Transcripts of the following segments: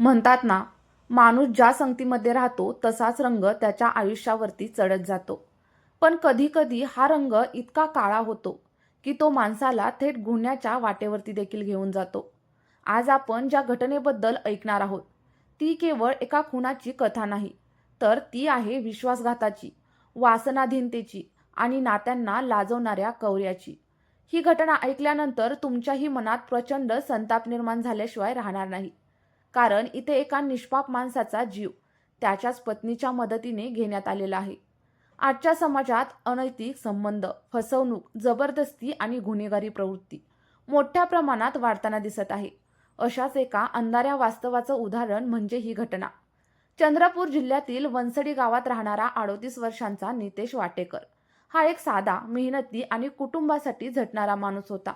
म्हणतात ना माणूस ज्या संगतीमध्ये राहतो तसाच रंग त्याच्या आयुष्यावरती चढत जातो. पण कधीकधी हा रंग इतका काळा होतो की तो माणसाला थेट गुन्ह्याच्या वाटेवरती देखील घेऊन जातो. आज आपण ज्या घटनेबद्दल ऐकणार आहोत ती केवळ एका खुनाची कथा नाही तर ती आहे विश्वासघाताची वासनाधीनतेची आणि नात्यांना लाजवणाऱ्या कौर्याची. ही घटना ऐकल्यानंतर तुमच्याही मनात प्रचंड संताप निर्माण झाल्याशिवाय राहणार नाही. कारण इथे एका निष्पाप माणसाचा जीव त्याच्याच पत्नीच्या मदतीने घेण्यात आलेला आहे. आजच्या समाजात अनैतिक संबंध फसवणूक जबरदस्ती आणि गुन्हेगारी प्रवृत्ती मोठ्या प्रमाणात वाढताना दिसत आहे. अशाच एका अंधाऱ्या वास्तवाचं उदाहरण म्हणजे ही घटना. चंद्रपूर जिल्ह्यातील वनसडी गावात राहणारा अडोतीस वर्षांचा नितेश वाटेकर हा एक साधा मेहनती आणि कुटुंबासाठी झटणारा माणूस होता.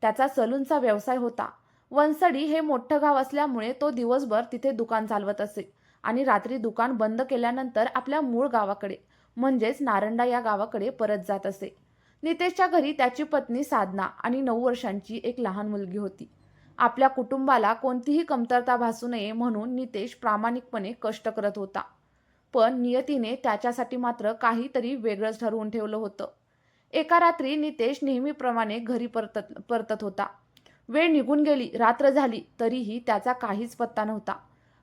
त्याचा सलूनचा व्यवसाय होता. वनसडी हे मोठं गाव असल्यामुळे तो दिवसभर तिथे दुकान चालवत असे. आणि रात्री दुकान बंद केल्यानंतर आपल्या मूळ गावाकडे म्हणजेच नारंडा या गावाकडे परत जात असे. नितेशच्या घरी त्याची पत्नी साधना आणि नऊ वर्षांची एक लहान मुलगी होती. आपल्या कुटुंबाला कोणतीही कमतरता भासू नये म्हणून नितेश प्रामाणिकपणे कष्ट करत होता. पण नियतीने त्याच्यासाठी मात्र काहीतरी वेगळंच ठरवून ठेवलं होतं. एका रात्री नितेश नेहमीप्रमाणे घरी परतत परतत होता. वेळ निघून गेली रात्र झाली तरीही त्याचा काहीच पत्ता नव्हता.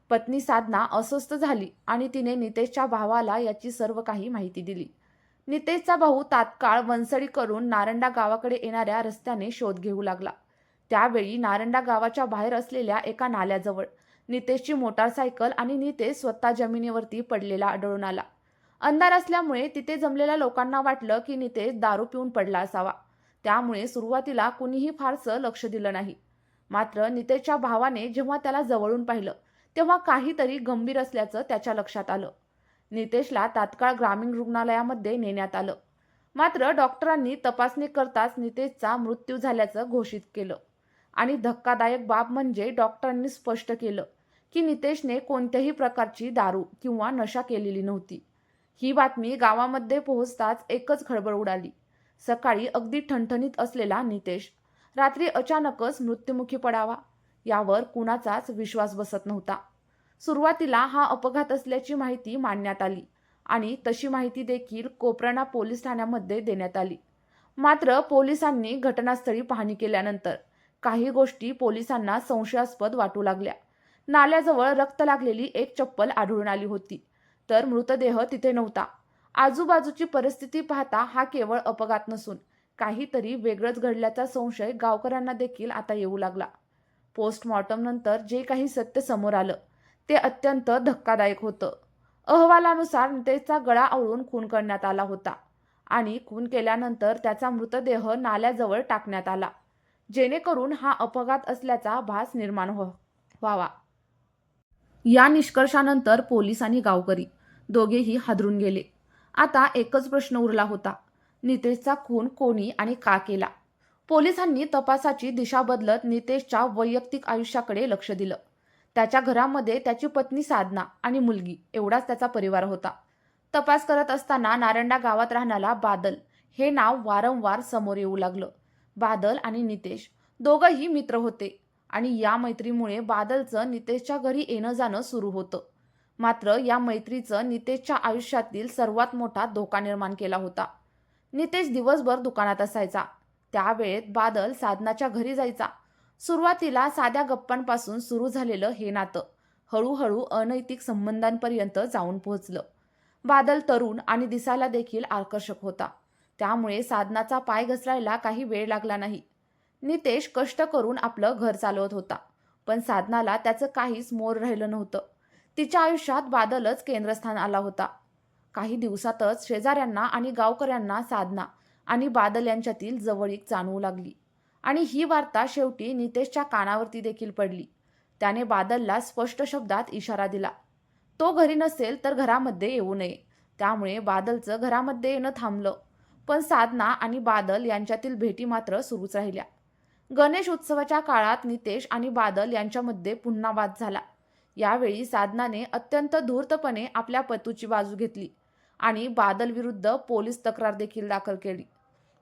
पत्नी साधना अस्वस्थ झाली आणि तिने नितेशच्या भावाला याची सर्व काही माहिती दिली. नितेशचा भाऊ तात्काळ वनसडी करून नारंडा गावाकडे येणाऱ्या रस्त्याने शोध घेऊ लागला. त्यावेळी नारंडा गावाच्या बाहेर असलेल्या एका नाल्याजवळ नितेशची मोटारसायकल आणि नितेश स्वतः जमिनीवरती पडलेला आढळून आला. अंधार असल्यामुळे तिथे जमलेल्या लोकांना वाटलं की नितेश दारू पिऊन पडला असावा. त्यामुळे सुरुवातीला कुणीही फारसं लक्ष दिलं नाही. मात्र नितेशच्या भावाने जेव्हा त्याला जवळून पाहिलं तेव्हा काहीतरी गंभीर असल्याचं त्याच्या लक्षात आलं. नितेशला तात्काळ ग्रामीण रुग्णालयामध्ये नेण्यात आलं. मात्र डॉक्टरांनी तपासणी करताच नितेशचा मृत्यू झाल्याचं घोषित केलं. आणि धक्कादायक बाब म्हणजे डॉक्टरांनी स्पष्ट केलं की नितेशने कोणत्याही प्रकारची दारू किंवा नशा केलेली नव्हती. ही बातमी गावामध्ये पोहोचताच एकच खळबळ उडाली. सकाळी अगदी ठणठणीत असलेला नितेश. रात्री अचानकच मृत्युमुखी पडावा यावर कुणाचाच विश्वास बसत नव्हता. सुरुवातीला हा अपघात असल्याची माहिती मांडण्यात आली आणि तशी माहिती देखील कोपराणा पोलीस ठाण्यामध्ये देण्यात आली. मात्र पोलिसांनी घटनास्थळी पाहणी केल्यानंतर काही गोष्टी पोलिसांना संशयास्पद वाटू लागल्या. नाल्याजवळ रक्त लागलेली एक चप्पल आढळून आली होती. तर मृतदेह तिथे नव्हता. आजूबाजूची परिस्थिती पाहता हा केवळ अपघात नसून काहीतरी वेगळंच घडल्याचा संशय गावकऱ्यांना देखील आता येऊ लागला. पोस्टमॉर्टम नंतर जे काही सत्य समोर आलं ते अत्यंत धक्कादायक होतं. अहवालानुसार नितेशचा गळा आवळून खून करण्यात आला होता आणि खून केल्यानंतर त्याचा मृतदेह नाल्याजवळ टाकण्यात आला जेणेकरून हा अपघात असल्याचा भास निर्माण हो व्हावा. या निष्कर्षानंतर पोलीस आणि गावकरी दोघेही हादरून गेले. आता एकच प्रश्न उरला होता. नितेशचा खून कोणी आणि का केला? पोलिसांनी तपासाची दिशा बदलत नितेशच्या वैयक्तिक आयुष्याकडे लक्ष दिलं. त्याच्या घरामध्ये त्याची पत्नी साधना आणि मुलगी एवढाच त्याचा परिवार होता. तपास करत असताना नारंडा गावात राहणारा बादल हे नाव वारंवार समोर येऊ लागलं. बादल आणि नितेश दोघंही मित्र होते आणि या मैत्रीमुळे बादलचं नितेशच्या घरी येणं जाणं सुरू होतं. मात्र या मैत्रीचं नितेशच्या आयुष्यातील सर्वात मोठा धोका निर्माण केला होता. नितेश दिवसभर दुकानात असायचा. त्यावेळेत बादल साधनाच्या घरी जायचा. सुरुवातीला साध्या गप्पांपासून सुरू झालेलं हे नातं हळूहळू अनैतिक संबंधांपर्यंत जाऊन पोहोचलं. बादल तरुण आणि दिसायला देखील आकर्षक होता. त्यामुळे साधनाचा पाय घसरायला काही वेळ लागला नाही. नितेश कष्ट करून आपलं घर चालवत होता. पण साधनाला त्याचं काहीच मोर राहिलं नव्हतं. तिच्या आयुष्यात बादलच केंद्रस्थान आला होता. काही दिवसातच शेजाऱ्यांना आणि गावकऱ्यांना साधना आणि बादल यांच्यातील जवळीक जाणवू लागली आणि ही वार्ता शेवटी नितेशच्या कानावरती देखील पडली. त्याने बादलला स्पष्ट शब्दात इशारा दिला तो घरी नसेल तर घरामध्ये येऊ नये त्यामुळे बादलचं घरामध्ये येणं थांबलं पण साधना आणि बादल यांच्यातील भेटी मात्र सुरूच राहिल्या. गणेश उत्सवाच्या काळात नितेश आणि बादल यांच्यामध्ये पुन्हा वाद झाला. यावेळी साधनाने अत्यंत धूर्तपणे आपल्या पतूची बाजू घेतली आणि बादल विरुद्ध पोलीस तक्रार देखील दाखल केली.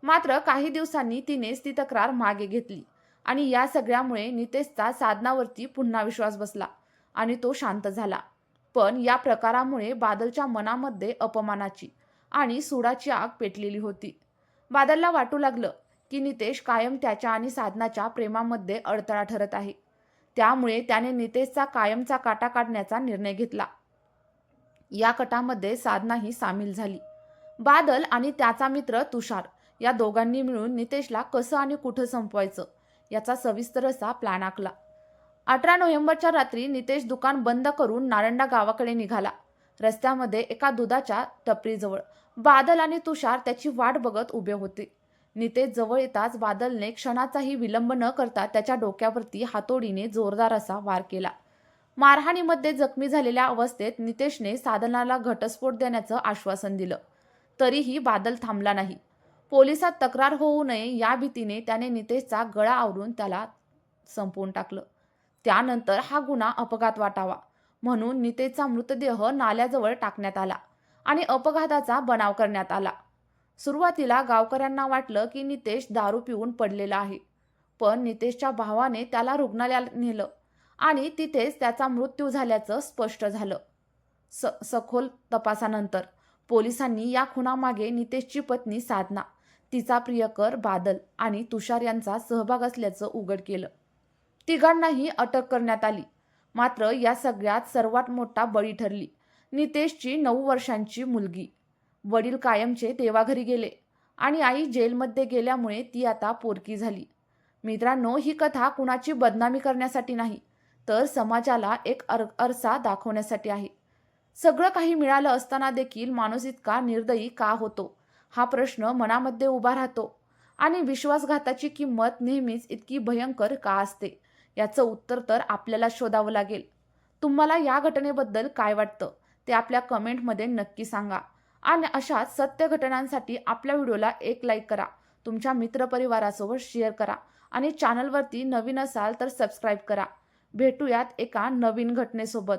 मात्र काही दिवसांनी तिनेच ती तक्रार मागे घेतली आणि या सगळ्यामुळे नितेशचा साधनावरती पुन्हा विश्वास बसला आणि तो शांत झाला. पण या प्रकारामुळे बादलच्या मनामध्ये अपमानाची आणि सुडाची आग पेटलेली होती. बादलला वाटू लागलं की नितेश कायम त्याच्या आणि साधनाच्या प्रेमामध्ये अडथळा ठरत आहे. त्यामुळे त्याने नितेशचा कायमचा काटा काढण्याचा निर्णय घेतला. या कटामध्ये साधनाही सामील झाली. बादल आणि त्याचा मित्र तुषार या दोघांनी मिळून नितेशला कसं आणि कुठं संपवायचं याचा सविस्तर असा प्लॅन आखला. अठरा नोव्हेंबरच्या रात्री नितेश दुकान बंद करून नारंडा गावाकडे निघाला. रस्त्यामध्ये एका दुधाच्या टपरीजवळ बादल आणि तुषार त्याची वाट बघत उभे होते. नितेश जवळ येताच बादलने क्षणाचाही विलंब न करता त्याच्या डोक्यावरती हातोडीने जोरदार असा वार केला. मारहाणीमध्ये जखमी झालेल्या अवस्थेत नितेशने साधनाला घटस्फोट देण्याचं आश्वासन दिलं. तरीही बादल थांबला नाही. पोलिसात तक्रार होऊ नये या भीतीने त्याने नितेशचा गळा आवरून त्याला संपवून टाकलं. त्यानंतर हा गुन्हा अपघात वाटावा म्हणून नितेशचा मृतदेह नाल्याजवळ टाकण्यात आला आणि अपघाताचा बनाव करण्यात आला. सुरुवातीला गावकऱ्यांना वाटलं की नितेश दारू पिऊन पडलेला आहे. पण नितेशच्या भावाने त्याला रुग्णालयात नेलं आणि तिथेच त्याचा मृत्यू झाल्याचं स्पष्ट झालं. स सखोल तपासानंतर पोलिसांनी या खुनामागे नितेशची पत्नी साधना तिचा प्रियकर बादल आणि तुषार यांचा सहभाग असल्याचं उघड केलं. तिघांनाही अटक करण्यात आली. मात्र या सगळ्यात सर्वात मोठा बळी ठरली नितेशची नऊ वर्षांची मुलगी. वडील कायमचे देवाघरी गेले आणि आई जेलमध्ये गेल्यामुळे ती आता पोरकी झाली. मित्रांनो ही कथा कुणाची बदनामी करण्यासाठी नाही तर समाजाला एक अर अरसा दाखवण्यासाठी आहे. सगळं काही मिळालं असताना देखील माणूस इतका निर्दयी का होतो? हा प्रश्न मनामध्ये उभा राहतो आणि विश्वासघाताची किंमत नेहमीच इतकी भयंकर का असते? याचं उत्तर तर आपल्याला शोधावं लागेल. तुम्हाला या घटनेबद्दल काय वाटतं? ते आपल्या कमेंटमध्ये नक्की सांगा. आणि अशाच सत्य घटनांसाठी आपल्या व्हिडिओला एक लाईक करा. तुमच्या मित्रपरिवारासोबत शेअर करा आणि चॅनलवरती नवीन असाल तर सबस्क्राईब करा. भेटूयात एका नवीन घटनेसोबत.